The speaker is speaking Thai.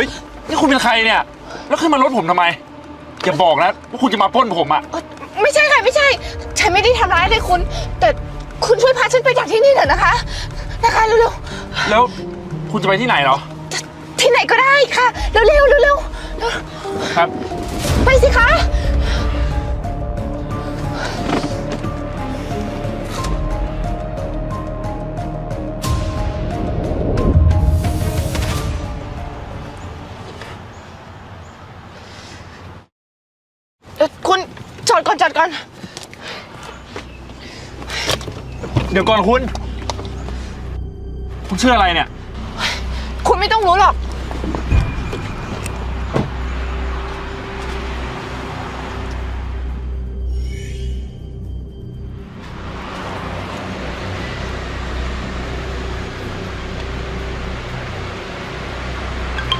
ฮ้ย นี่คุณเป็นใครเนี่ย แล้วขึ้นมารถผมทำไม อย่าบอกนะว่าคุณจะมาปล้นผมอะเอ่อไม่ใช่ค่ะไม่ใช่ ฉันไม่ได้ทำร้ายเลยคุณ แต่คุณช่วยพาฉันไปจากที่นี่เถอะนะคะ นะคะเร็วแล้วคุณจะไปที่ไหนเหรอ ๆที่ไหนก็ได้ค่ะเร็วๆเร็วๆ จอดก่อนจอดก่อนเดี๋ยวก่อนคุณ คุณชื่ออะไรเนี่ย คุณไม่ต้องรู้หรอก